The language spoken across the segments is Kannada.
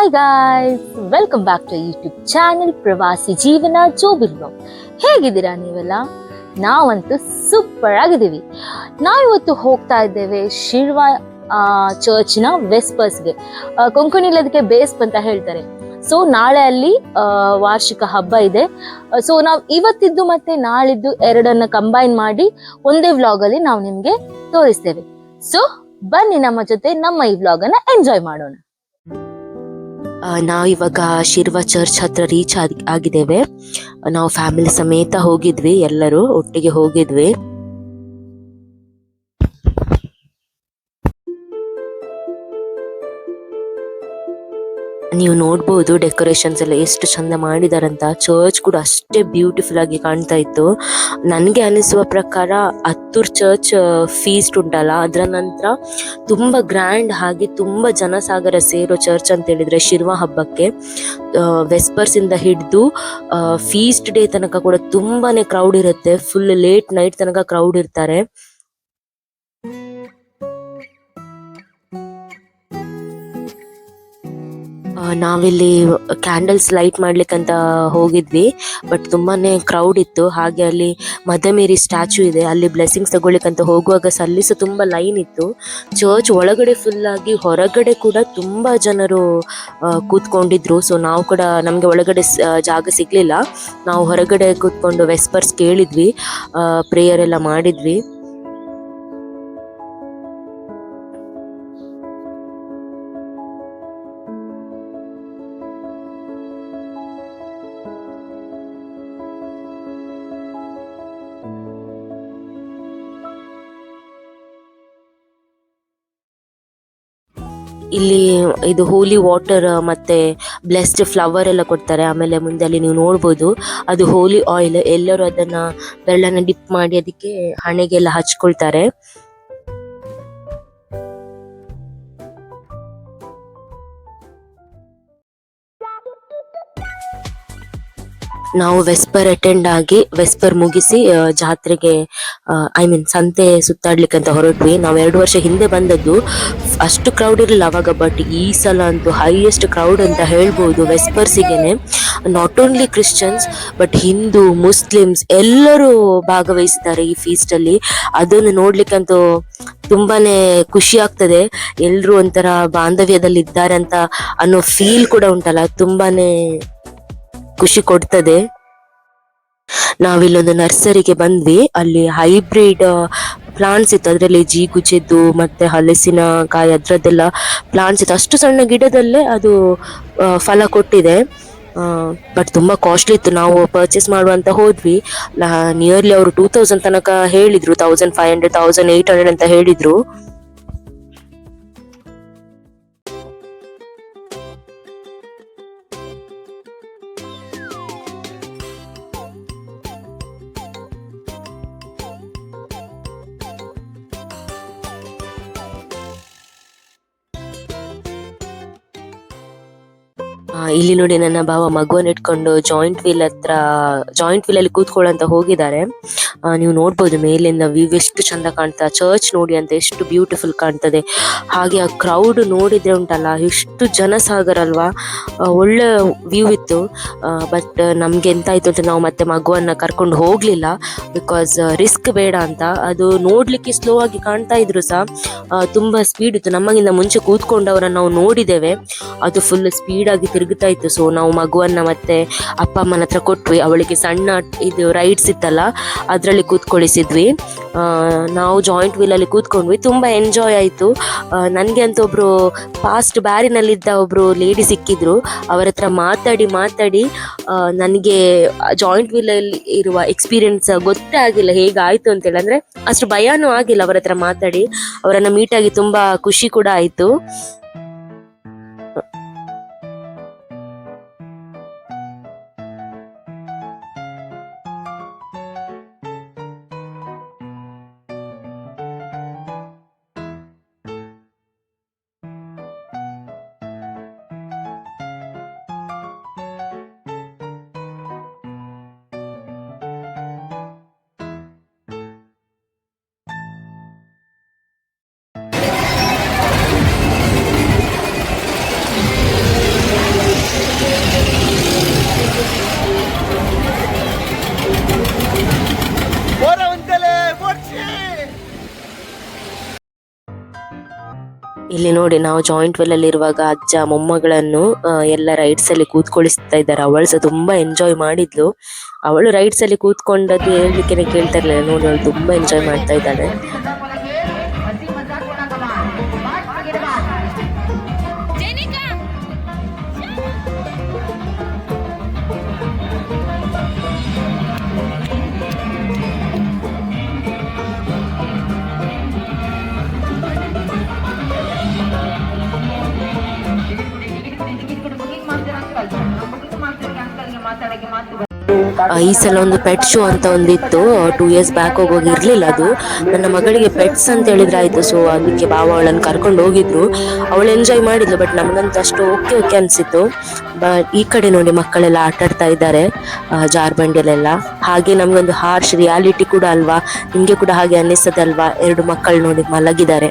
Hi guys welcome back to YouTube channel Pravasi Jeevana ಜೋಬಿಲ್ವ ಹೇಗಿದ್ದೀರಾ ನೀವೆಲ್ಲ? ನಾವಂತೂ ಸೂಪರ್ ಆಗಿದ್ದೀವಿ. ನಾವಿವತ್ತು ಹೋಗ್ತಾ ಇದ್ದೇವೆ ಶಿರ್ವ ಚರ್ಚ್ನ ವೆಸ್ಪರ್ಸ್ಗೆ ಕೊಂಕಣಿಲಿ ಅದಕ್ಕೆ ಬೇಸ್ಪ್ ಅಂತ ಹೇಳ್ತಾರೆ. ಸೊ ನಾಳೆ ಅಲ್ಲಿ ವಾರ್ಷಿಕ ಹಬ್ಬ ಇದೆ. ಸೊ ನಾವು ಇವತ್ತಿದ್ದು ಮತ್ತೆ ನಾಳಿದ್ದು ಎರಡನ್ನ ಕಂಬೈನ್ ಮಾಡಿ ಒಂದೇ ವ್ಲಾಗಲ್ಲಿ ನಾವು ನಿಮಗೆ ತೋರಿಸ್ತೇವೆ. ಸೊ ಬನ್ನಿ ನಮ್ಮ ಜೊತೆ, ನಮ್ಮ ಈ ವ್ಲಾಗನ್ನು ಎಂಜಾಯ್ ಮಾಡೋಣ. ನಾವು ಇವಾಗ ಶಿರ್ವ ಚರ್ಚ್ ಹತ್ರ ರೀಚ್ ಆಗಿದ್ದೇವೆ. ನಾವು ಫ್ಯಾಮಿಲಿ ಸಮೇತ ಹೋಗಿದ್ವಿ ಎಲ್ಲರೂ ಒಟ್ಟಿಗೆ ಹೋಗಿದ್ವಿ. ನೀವು ನೋಡ್ಬೋದು ಡೆಕೋರೇಷನ್ಸ್ ಎಲ್ಲ ಎಷ್ಟು ಚಂದ ಮಾಡಿದಾರಂತ ಚರ್ಚ್ ಕೂಡ ಅಷ್ಟೇ ಬ್ಯೂಟಿಫುಲ್ ಆಗಿ ಕಾಣ್ತಾ ಇತ್ತು. ನನಗೆ ಅನಿಸುವ ಪ್ರಕಾರ ಹತ್ತೂರ್ ಚರ್ಚ್ ಫೀಸ್ಟ್ ಉಂಟಲ್ಲ, ಅದರ ನಂತರ ತುಂಬಾ ಗ್ರ್ಯಾಂಡ್ ಹಾಗೆ ತುಂಬಾ ಜನಸಾಗರ ಸೇರೋ ಚರ್ಚ್ ಅಂತ ಹೇಳಿದ್ರೆ ಶಿರ್ವ ಹಬ್ಬಕ್ಕೆ ವೆಸ್ಪರ್ಸ್ ಇಂದ ಹಿಡಿದು ಫೀಸ್ಟ್ ಡೇ ತನಕ ಕೂಡ ತುಂಬಾನೇ ಕ್ರೌಡ್ ಇರುತ್ತೆ. ಫುಲ್ ಲೇಟ್ ನೈಟ್ ತನಕ ಕ್ರೌಡ್ ಇರ್ತಾರೆ. ನಾವಿಲ್ಲಿ ಕ್ಯಾಂಡಲ್ಸ್ ಲೈಟ್ ಮಾಡ್ಲಿಕ್ಕಂತ ಹೋಗಿದ್ವಿ ಬಟ್ ತುಂಬಾನೇ ಕ್ರೌಡ್ ಇತ್ತು. ಹಾಗೆ ಅಲ್ಲಿ ಮದಮೇರಿ ಮೇರಿ ಸ್ಟ್ಯಾಚು ಇದೆ, ಅಲ್ಲಿ ಬ್ಲೆಸ್ಸಿಂಗ್ಸ್ ತಗೊಳ್ಳಿಕ್ಕಂತ ಹೋಗುವಾಗ ಸಲ್ಲಿಸ ತುಂಬಾ ಲೈನ್ ಇತ್ತು. ಚರ್ಚ್ ಒಳಗಡೆ ಫುಲ್ ಆಗಿ ಹೊರಗಡೆ ಕೂಡ ತುಂಬಾ ಜನರು ಕೂತ್ಕೊಂಡಿದ್ರು. ಸೊ ನಾವು ಕೂಡ ನಮಗೆ ಒಳಗಡೆ ಜಾಗ ಸಿಗ್ಲಿಲ್ಲ. ನಾವು ಹೊರಗಡೆ ಕೂತ್ಕೊಂಡು ವೆಸ್ಪರ್ಸ್ ಕೇಳಿದ್ವಿ ಪ್ರೇಯರ್ ಎಲ್ಲ ಮಾಡಿದ್ವಿ. ಇಲ್ಲಿ ಇದು ಹೋಲಿ ವಾಟರ್ ಮತ್ತೆ ಬ್ಲೆಸ್ಡ್ ಫ್ಲವರ್ ಎಲ್ಲ ಕೊಡ್ತಾರೆ. ಆಮೇಲೆ ಮುಂದೆ ಅಲ್ಲಿ ನೀವು ನೋಡ್ಬೋದು, ಅದು ಹೋಲಿ ಆಯಿಲ್ ಎಲ್ಲರೂ ಅದನ್ನ ಬೆರಳನ್ನ ಡಿಪ್ ಮಾಡಿ, ಅದಕ್ಕೆ ಹಣೆಗೆಲ್ಲ ಹಚ್ಕೊಳ್ತಾರೆ. ನಾವು ವೆಸ್ಪರ್ ಅಟೆಂಡ್ ಆಗಿ ವೆಸ್ಪರ್ ಮುಗಿಸಿ ಜಾತ್ರೆಗೆ ಐ ಮೀನ್ ಸಂತೆ ಸುತ್ತಾಡ್ಲಿಕ್ಕೆ ಅಂತ ಹೊರಟ್ವಿ. ನಾವು ಎರಡು ವರ್ಷ ಹಿಂದೆ ಬಂದದ್ದು. ಅಷ್ಟು ಕ್ರೌಡ್ ಇರಲಿಲ್ಲ ಅವಾಗ ಬಟ್ ಈ ಸಲ ಅಂತೂ ಹೈಯೆಸ್ಟ್ ಕ್ರೌಡ್ ಅಂತ ಹೇಳ್ಬೋದು ವೆಸ್ಪರ್ಸಿಗೆನೆ not only Christians but Hindu Muslims ಎಲ್ಲರೂ ಭಾಗವಹಿಸಿದ್ದಾರೆ ಈ ಫೀಸ್ಟ್ ಅಲ್ಲಿ. ಅದನ್ನು ನೋಡ್ಲಿಕ್ಕಂತೂ ತುಂಬಾನೇ ಖುಷಿ ಆಗ್ತದೆ. ಎಲ್ರು ಒಂಥರ ಬಾಂಧವ್ಯದಲ್ಲಿ ಇದ್ದಾರೆ ಅಂತ ಅನ್ನೋ ಫೀಲ್ ಕೂಡ ಉಂಟಲ್ಲ, ತುಂಬಾನೇ ಖುಷಿ ಕೊಡ್ತದೆ. ನಾವಿಲ್ಲೊಂದು ನರ್ಸರಿಗೆ ಬಂದ್ವಿ. ಅಲ್ಲಿ ಹೈಬ್ರಿಡ್ ಪ್ಲಾಂಟ್ಸ್ ಇತ್ತು. ಅದರಲ್ಲಿ ಜೀಗುಜೆದ್ದು ಮತ್ತೆ ಹಲಸಿನ ಕಾಯಿ ಅದರದ್ದೆಲ್ಲ ಪ್ಲಾಂಟ್ಸ್ ಇತ್ತು. ಅಷ್ಟು ಸಣ್ಣ ಗಿಡದಲ್ಲೇ ಅದು ಫಲ ಕೊಟ್ಟಿದೆ. ಬಟ್ ತುಂಬಾ ಕಾಸ್ಟ್ಲಿ ಇತ್ತು. ನಾವು ಪರ್ಚೇಸ್ ಮಾಡುವಂತ ಹೋದ್ವಿ. ನಿಯರ್ಲಿ ಅವರು ಟೂ ತೌಸಂಡ್ ತನಕ ಹೇಳಿದ್ರು. Thousand five hundred thousand eight hundred ಅಂತ ಹೇಳಿದ್ರು. ಇಲ್ಲಿ ನೋಡಿ ನನ್ನ ಭಾವ ಮಗುವನ್ನ ಇಟ್ಕೊಂಡು ಜಾಯಿಂಟ್ ವೀಲ್ ಹತ್ರ ಜಾಯಿಂಟ್ ವೀಲ್ ಅಲ್ಲಿ ಕೂತ್ಕೊಳ್ಳಂತ ಹೋಗಿದ್ದಾರೆ. ನೀವು ನೋಡ್ಬೋದು ಮೇಲಿಂದ ವ್ಯೂ ಎಷ್ಟು ಚಂದ ಕಾಣ್ತಾ ಚರ್ಚ್ ನೋಡಿ ಅಂತ ಎಷ್ಟು ಬ್ಯೂಟಿಫುಲ್ ಕಾಣ್ತದೆ. ಹಾಗೆ ಆ ಕ್ರೌಡ್ ನೋಡಿದ್ರೆ ಉಂಟಲ್ಲ, ಎಷ್ಟು ಜನಸಾಗರ ಅಲ್ವಾ? ಒಳ್ಳೆ ವ್ಯೂ ಇತ್ತು. ಬಟ್ ನಮ್ಗೆ ಎಂತ ಆಯ್ತು ಅಂತ ನಾವು ಮತ್ತೆ ಮಗುವನ್ನ ಕರ್ಕೊಂಡು ಹೋಗ್ಲಿಲ್ಲ. ಬಿಕಾಸ್ ರಿಸ್ಕ್ ಬೇಡ ಅಂತ. ಅದು ನೋಡ್ಲಿಕ್ಕೆ ಸ್ಲೋ ಆಗಿ ಕಾಣ್ತಾ ಇದ್ರು ಸಹ ತುಂಬಾ ಸ್ಪೀಡ್ ಇತ್ತು. ನಮಗಿಂತ ಮುಂಚೆ ಕೂತ್ಕೊಂಡವರನ್ನ ನಾವು ನೋಡಿದ್ದೇವೆ. ಅದು ಫುಲ್ ಸ್ಪೀಡ್ ಆಗಿ ತಿರುಗುತ್ತಾ ಇತ್ತು ಸೊ ನಾವು ಮಗುವನ್ನ ಮತ್ತೆ ಅಪ್ಪ ಅಮ್ಮನ ಹತ್ರ ಕೊಟ್ವಿ. ಅವಳಿಗೆ ಸಣ್ಣ ಇದು ರೈಡ್ಸ್ ಇತ್ತಲ್ಲ, ಅದರಲ್ಲಿ ಕೂತ್ಕೊಳಿಸಿದ್ವಿ. ನಾವು ಜಾಯಿಂಟ್ ವೀಲ್ ಅಲ್ಲಿ ಕೂತ್ಕೊಂಡ್ವಿ. ತುಂಬಾ ಎಂಜಾಯ್ ಆಯ್ತು. ನನಗೆ ಅಂತ ಒಬ್ರು ಪಾಸ್ಟ್ ಬ್ಯಾರಿನಲ್ಲಿದ್ದ ಒಬ್ರು ಲೇಡಿ ಸಿಕ್ಕಿದ್ರು. ಅವರ ಹತ್ರ ಮಾತಾಡಿ ಮಾತಾಡಿ ನನಗೆ ಜಾಯಿಂಟ್ ವೀಲ್ ಅಲ್ಲಿ ಇರುವ ಎಕ್ಸ್ಪೀರಿಯನ್ಸ್ ಗೊತ್ತೇ ಆಗಿಲ್ಲ. ಹೇಗಾಯ್ತು ಅಂತೇಳಿ ಅಂದ್ರೆ ಅಷ್ಟು ಭಯನೂ ಆಗಿಲ್ಲ ಅವರ ಹತ್ರ ಮಾತಾಡಿ. ಅವರನ್ನ ಮೀಟ್ ಆಗಿ ತುಂಬಾ ಖುಷಿ ಕೂಡ ಆಯ್ತು. ಇಲ್ಲಿ ನೋಡಿ ನಾವು ಜಾಯಿಂಟ್ ವೆಲ್ ಅಲ್ಲಿ ಇರುವಾಗ ಅಜ್ಜ, ಮೊಮ್ಮಗಳನ್ನು ಎಲ್ಲ ರೈಡ್ಸ್ ಅಲ್ಲಿ ಕೂತ್ಕೊಳಿಸ್ತಾ ಇದ್ದಾರೆ. ಅವಳು ಸಹ ತುಂಬಾ ಎಂಜಾಯ್ ಮಾಡಿದ್ಲು. ಅವಳು ರೈಡ್ಸ್ ಅಲ್ಲಿ ಕೂತ್ಕೊಂಡದ್ದು ಹೇಳ್ಲಿಕ್ಕೆ ಕೇಳ್ತಾ ಇರ್ಲಿಲ್ಲ. ನೋಡಿ, ಅವಳು ತುಂಬಾ ಎಂಜಾಯ್ ಮಾಡ್ತಾ ಇದ್ದಾಳೆ. ಈ ಸಲ ಒಂದು ಪೆಟ್ ಶೋ ಅಂತ ಒಂದಿತ್ತು. ಟೂ ಇಯರ್ಸ್ ಬ್ಯಾಕ್ ಹೋಗಿ ಇರ್ಲಿಲ್ಲ ಅದು. ನನ್ನ ಮಗಳಿಗೆ ಪೆಟ್ಸ್ ಅಂತ ಹೇಳಿದ್ರೆ ಆಯಿತು. ಸೊ ಅದಕ್ಕೆ ಬಾವ ಅವಳನ್ನು ಕರ್ಕೊಂಡು ಹೋಗಿದ್ರು. ಅವಳು ಎಂಜಾಯ್ ಮಾಡಿದ್ಲು ಬಟ್ ನಮಗಂತೂ ಅಷ್ಟು ಓಕೆ ಓಕೆ ಅನ್ಸಿತ್ತು. ಬಟ್ ಈ ಕಡೆ ನೋಡಿ ಮಕ್ಕಳೆಲ್ಲ ಆಟ ಆಡ್ತಾ ಇದ್ದಾರೆ ಜಾರ್ಬಂಡಿಯಲ್ಲೆಲ್ಲ. ಹಾಗೆ ನಮ್ಗೊಂದು ಹಾರ್ಶ್ ರಿಯಾಲಿಟಿ ಕೂಡ ಅಲ್ವಾ? ನಿಮಗೆ ಕೂಡ ಹಾಗೆ ಅನ್ನಿಸ್ತದಲ್ವಾ? ಎರಡು ಮಕ್ಕಳು ನೋಡಿ ಮಲಗಿದ್ದಾರೆ.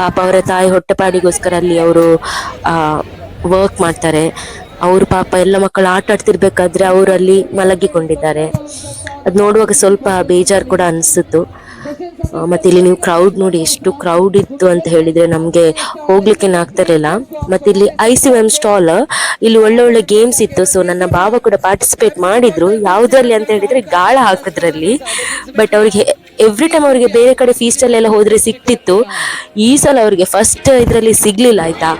ಪಾಪ ಅವರ ತಾಯಿ ಹೊಟ್ಟೆಪಾಡಿಗೋಸ್ಕರ ಅಲ್ಲಿ ಅವರು ವರ್ಕ್ ಮಾಡ್ತಾರೆ. ಅವರು ಪಾಪ ಎಲ್ಲ ಮಕ್ಕಳು ಆಟ ಆಡ್ತಿರ್ಬೇಕಾದ್ರೆ ಅವರು ಅಲ್ಲಿ ಮಲಗಿಕೊಂಡಿದ್ದಾರೆ. ಅದ್ ನೋಡುವಾಗ ಸ್ವಲ್ಪ ಬೇಜಾರು ಕೂಡ ಅನ್ಸುತ್ತು. ಆ, ಮತ್ತೆ ಇಲ್ಲಿ ನೀವು ಕ್ರೌಡ್ ನೋಡಿ ಎಷ್ಟು ಕ್ರೌಡ್ ಇತ್ತು ಅಂತ ಹೇಳಿದ್ರೆ ನಮ್ಗೆ ಹೋಗ್ಲಿಕ್ಕೆ ಆಗ್ತಿರ್ಲಿಲ್ಲ ಮತ್ತೆ ಇಲ್ಲಿ ಐ ಸಿ ಎಂ ಸ್ಟಾಲ್ ಇಲ್ಲಿ ಒಳ್ಳೆ ಒಳ್ಳೆ ಗೇಮ್ಸ್ ಇತ್ತು. ಸೊ ನನ್ನ ಭಾವ ಕೂಡ ಪಾರ್ಟಿಸಿಪೇಟ್ ಮಾಡಿದ್ರು. ಯಾವ್ದ್ರಲ್ಲಿ ಅಂತ ಹೇಳಿದ್ರೆ ಗಾಳ ಹಾಕೋದ್ರಲ್ಲಿ. ಬಟ್ ಅವ್ರಿಗೆ ಎವ್ರಿ ಟೈಮ್ ಅವರಿಗೆ ಬೇರೆ ಕಡೆ ಫೀಸ್ಟಲ್ಲೆಲ್ಲ ಹೋದರೆ ಸಿಕ್ತಿತ್ತು, ಈ ಸಲ ಅವರಿಗೆ ಫಸ್ಟ್ ಇದರಲ್ಲಿ ಸಿಗ್ಲಿಲ್ಲ ಆಯ್ತಾ?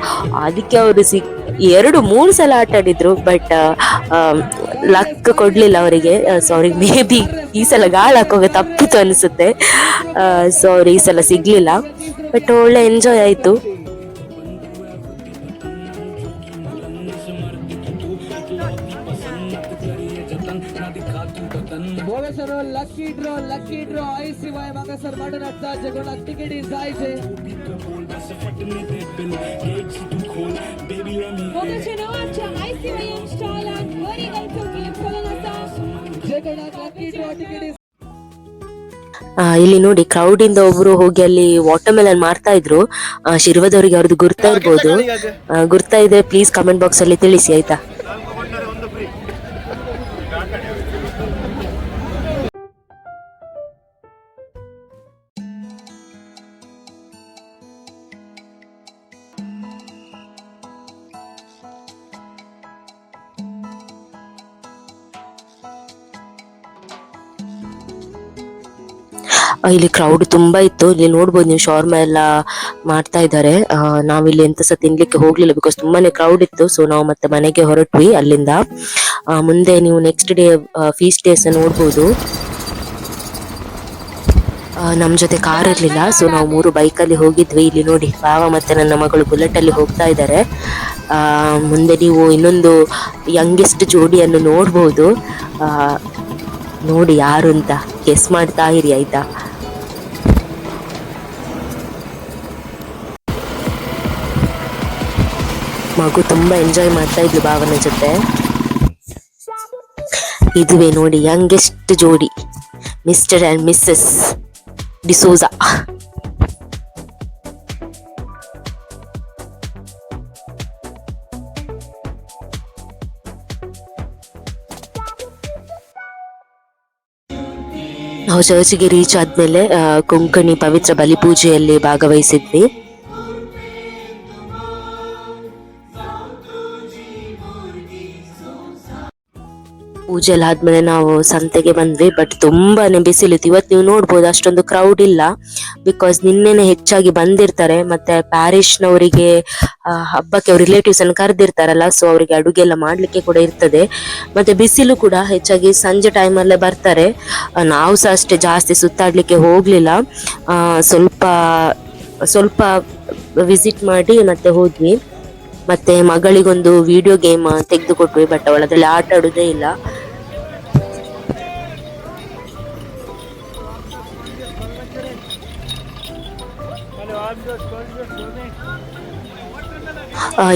ಅದಕ್ಕೆ ಅವರು ಸಿಕ್ ಎರಡು, ಮೂರು ಸಲ ಆಟ ಆಡಿದ್ರು ಬಟ್ ಲಕ್ ಕೊಡ್ಲಿಲ್ಲ ಅವರಿಗೆ. ಸೊ ಅವ್ರಿಗೆ ಮೇ ಬಿ ಈ ಸಲ ಗಾಳ ಹಾಕೋಗ ತಪ್ಪಿತು ಅನಿಸುತ್ತೆ. ಸೊ ಅವ್ರು ಈ ಸಲ ಸಿಗ್ಲಿಲ್ಲ. ಬಟ್ ಒಳ್ಳೆ ಎಂಜಾಯ್ ಆಯ್ತು. સરો લકી ડ્રો લકી ડ્રો આઈ સિવાય માંગે સર માટે છે ಇಲ್ಲಿ ನೋಡಿ ಕ್ರೌಡ್ ಇಂದ ಒಬ್ರು ಹೋಗಿ ಅಲ್ಲಿ ವಾಟರ್ ಮೆಲನ್ ಮಾರ್ತಾ ಇದ್ರು. ಶಿರ್ವದವರಿಗೆ ಅವ್ರದ್ದು ಗುರ್ತಾ ಇರ್ಬೋದು. ಗುರ್ತಾ ಇದೆ ಪ್ಲೀಸ್ ಕಮೆಂಟ್ ಬಾಕ್ಸ್ ಅಲ್ಲಿ ತಿಳಿಸಿ ಆಯ್ತಾ? ಇಲ್ಲಿ ಕ್ರೌಡ್ ತುಂಬಾ ಇತ್ತು. ಇಲ್ಲಿ ನೋಡ್ಬೋದು ನೀವು ಶಾರ್ಮ ಎಲ್ಲ ಮಾಡ್ತಾ ಇದ್ದಾರೆ. ನಾವು ನಾವಿಲ್ಲಿ ಎಂತ ಸಹ ತಿನ್ಲಿಕ್ಕೆ ಹೋಗ್ಲಿಲ್ಲ ಬಿಕಾಸ್ ತುಂಬಾನೇ ಕ್ರೌಡ್ ಇತ್ತು. ಸೊ ನಾವು ಮತ್ತೆ ಮನೆಗೆ ಹೊರಟ್ವಿ ಅಲ್ಲಿಂದ. ಮುಂದೆ ನೀವು ನೆಕ್ಸ್ಟ್ ಡೇ ಫೀಸ್ಟ್ ಡೇಸ್ ನೋಡ್ಬೋದು. ನಮ್ಮ ನಮ್ ಜೊತೆ ಕಾರ್ ಇರಲಿಲ್ಲ. ಸೊ ನಾವು ಮೂರು ಬೈಕ್ ಅಲ್ಲಿ ಹೋಗಿದ್ವಿ. ಇಲ್ಲಿ ನೋಡಿ ಬಾವ ಮತ್ತೆ ನನ್ನ ಮಗಳು ಬುಲೆಟ್ ಅಲ್ಲಿ ಹೋಗ್ತಾ ಇದ್ದಾರೆ. ಮುಂದೆ ನೀವು ಇನ್ನೊಂದು ಯಂಗೆಸ್ಟ್ ಜೋಡಿಯನ್ನು ನೋಡ್ಬೋದು. ಆ, ನೋಡಿ ಯಾರು ಅಂತ ಗೆಸ್ ಮಾಡ್ತಾ ಇರಿ ಆಯ್ತಾ? ಮಗು ತುಂಬಾ ಎಂಜಾಯ್ ಮಾಡ್ತಾ ಇದ್ಲು ಭಾವನ ಜೊತೆ. ಇದುವೇ ನೋಡಿ ಯಂಗೆಸ್ಟ್ ಜೋಡಿ ಮಿಸ್ಟರ್ ಅಂಡ್ ಮಿಸ್ಸಸ್ ಡಿಸೋಜಾ ನಾವು ಚರ್ಚ್ಗೆ ರೀಚ್ ಆದ್ಮೇಲೆ ಕೊಂಕಣಿ ಪವಿತ್ರ ಬಲಿಪೂಜೆಯಲ್ಲಿ ಭಾಗವಹಿಸಿದ್ವಿ. ಪೂಜೆ ಎಲ್ಲ ಆದ್ಮೇಲೆ ನಾವು ಸಂತೆಗೆ ಬಂದ್ವಿ ಬಟ್ ತುಂಬಾನೇ ಬಿಸಿಲಿತ್ತು ಇವತ್ತು ನೀವು ನೋಡ್ಬೋದು ಅಷ್ಟೊಂದು ಕ್ರೌಡ್ ಇಲ್ಲ ಬಿಕಾಸ್ ನಿನ್ನೆನೆ ಹೆಚ್ಚಾಗಿ ಬಂದಿರ್ತಾರೆ. ಮತ್ತೆ ಪ್ಯಾರಿಶ್ನವರಿಗೆ ಹಬ್ಬಕ್ಕೆ ಅವ್ರ ರಿಲೇಟಿವ್ಸ್ ಅನ್ನು ಕರೆದಿರ್ತಾರಲ್ಲ ಸೊ ಅವರಿಗೆ ಅಡುಗೆ ಎಲ್ಲ ಮಾಡ್ಲಿಕ್ಕೆ ಕೂಡ ಇರ್ತದೆ. ಮತ್ತೆ ಬಿಸಿಲು ಕೂಡ ಹೆಚ್ಚಾಗಿ ಸಂಜೆ ಟೈಮಲ್ಲೇ ಬರ್ತಾರೆ. ನಾವು ಸಹ ಅಷ್ಟೇ ಜಾಸ್ತಿ ಸುತ್ತಾಡ್ಲಿಕ್ಕೆ ಹೋಗ್ಲಿಲ್ಲ. ಸ್ವಲ್ಪ ಸ್ವಲ್ಪ ವಿಸಿಟ್ ಮಾಡಿ ಮತ್ತೆ ಹೋದ್ವಿ. ಮತ್ತೆ ಮಗಳಿಗೊಂದು ವಿಡಿಯೋ ಗೇಮ್ ತೆಗೆದುಕೊಟ್ವಿ ಬಟ್ ಅವಳದ್ರಲ್ಲಿ ಆಟ ಆಡೋದೇ ಇಲ್ಲ.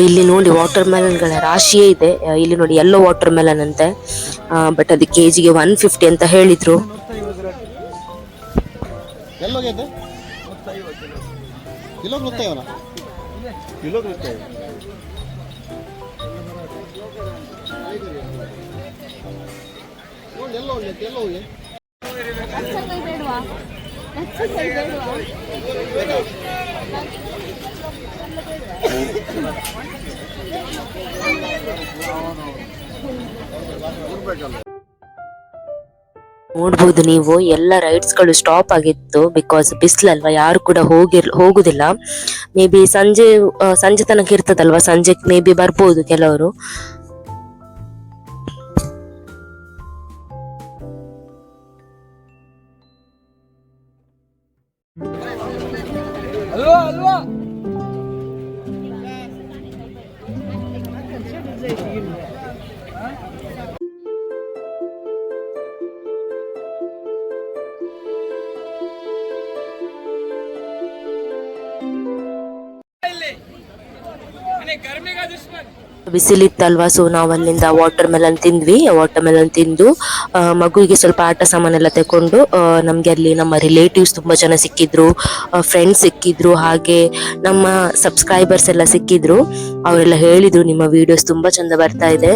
ಇಲ್ಲಿ ನೋಡಿ ವಾಟರ್ ಮೆಲನ್ಗಳ ರಾಶಿಯೇ ಇದೆ. ಇಲ್ಲಿ ನೋಡಿ ಎಲ್ಲೋ ವಾಟರ್ ಮೆಲನ್ ಅಂತೆ ಬಟ್ ಅದು ಕೆಜಿಗೆ ಒನ್ ಫಿಫ್ಟಿ ಅಂತ ಹೇಳಿದ್ರು. ನೋಡ್ಬೋದು ನೀವು, ಎಲ್ಲ ರೈಡ್ಸ್ಗಳು ಸ್ಟಾಪ್ ಆಗಿತ್ತು ಬಿಕಾಸ್ ಬಿಸಿಲಲ್ವಾ, ಯಾರು ಕೂಡ ಹೋಗಿರ್, ಹೋಗುದಿಲ್ಲ. ಮೇ ಬಿ ಸಂಜೆ ಸಂಜೆ ತನಕ ಇರ್ತದಲ್ವಾ ಸಂಜೆ ಮೇ ಬಿ ಬರ್ಬೋದು ಕೆಲವರು. ಬಿಸಿಲಿತ್ತಲ್ವಾ ಸೊ ನಾವು ಅಲ್ಲಿಂದ ವಾಟರ್ ಮೆಲನ್ ತಿಂದ್ವಿ. ವಾಟರ್ ಮೆಲನ್ ತಿಂದು ಮಗುವಿಗೆ ಸ್ವಲ್ಪ ಆಟ ಸಾಮಾನೆಲ್ಲ ತಗೊಂಡು ನಮ್ಗೆ ಅಲ್ಲಿ ನಮ್ಮ ರಿಲೇಟಿವ್ಸ್ ತುಂಬಾ ಜನ ಸಿಕ್ಕಿದ್ರು ಫ್ರೆಂಡ್ಸ್ ಸಿಕ್ಕಿದ್ರು, ಹಾಗೆ ನಮ್ಮ ಸಬ್ಸ್ಕ್ರೈಬರ್ಸ್ ಎಲ್ಲ ಸಿಕ್ಕಿದ್ರು. ಅವರೆಲ್ಲ ಹೇಳಿದ್ರು, ನಿಮ್ಮ ವಿಡಿಯೋಸ್ ತುಂಬಾ ಚಂದ ಬರ್ತಾ ಇದೆ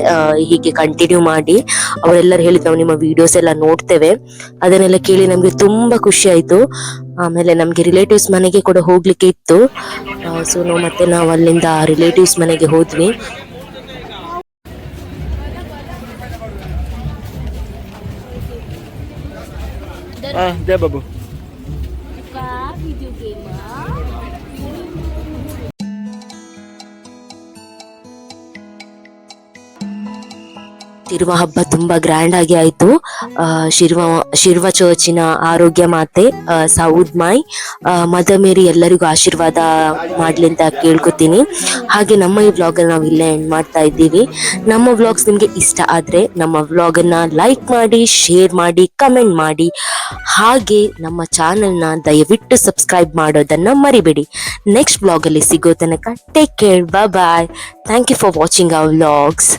ಹೀಗೆ ಕಂಟಿನ್ಯೂ ಮಾಡಿ. ಅವರೆಲ್ಲರೂ ಹೇಳಿದ್ರು, ನಾವು ನಿಮ್ಮ ವಿಡಿಯೋಸ್ ಎಲ್ಲ ನೋಡ್ತೇವೆ. ಅದನ್ನೆಲ್ಲ ಕೇಳಿ ನಮ್ಗೆ ತುಂಬಾ ಖುಷಿ ಆಯ್ತು. ಆಮೇಲೆ ನಮ್ಗೆ ರಿಲೇಟಿವ್ಸ್ ಮನೆಗೆ ಕೂಡ ಹೋಗ್ಲಿಕ್ಕೆ ಇತ್ತು. ಸೊ ನಾವು ಮತ್ತೆ ನಾವು ಅಲ್ಲಿಂದ ರಿಲೇಟಿವ್ಸ್ ಮನೆಗೆ ಹೋದ್ವಿ. ಬಾಬು. ಶಿರ್ವ ಹಬ್ಬ ತುಂಬಾ ಗ್ರ್ಯಾಂಡ್ ಆಗಿ ಆಯ್ತು. ಶಿರ್ವ ಶಿರ್ವ ಚರ್ಚಿನ ಆರೋಗ್ಯ ಮಾತೆ ಸೌದ್ ಮಾಯ್ ಮದ ಮೇರಿ ಎಲ್ಲರಿಗೂ ಆಶೀರ್ವಾದ ಮಾಡ್ಲಿ ಅಂತ ಕೇಳ್ಕೊತೀನಿ. ಹಾಗೆ ನಮ್ಮ ಈ ವ್ಲಾಗ್ ನಾವು ಇಲ್ಲೇ ಎಂಡ್ ಮಾಡ್ತಾ ಇದ್ದೀವಿ. ನಮ್ಮ ವ್ಲಾಗ್ಸ್ ನಿಮ್ಗೆ ಇಷ್ಟ ಆದ್ರೆ ನಮ್ಮ ವ್ಲಾಗ್ ಅನ್ನ ಲೈಕ್ ಮಾಡಿ ಶೇರ್ ಮಾಡಿ ಕಮೆಂಟ್ ಮಾಡಿ. ಹಾಗೆ ನಮ್ಮ ಚಾನೆಲ್ನ ದಯವಿಟ್ಟು ಸಬ್ಸ್ಕ್ರೈಬ್ ಮಾಡೋದನ್ನ ಮರಿಬೇಡಿ. ನೆಕ್ಸ್ಟ್ ವ್ಲಾಗ್ ಅಲ್ಲಿ ಸಿಗೋ ತನಕ take care bye thank you for watching our vlogs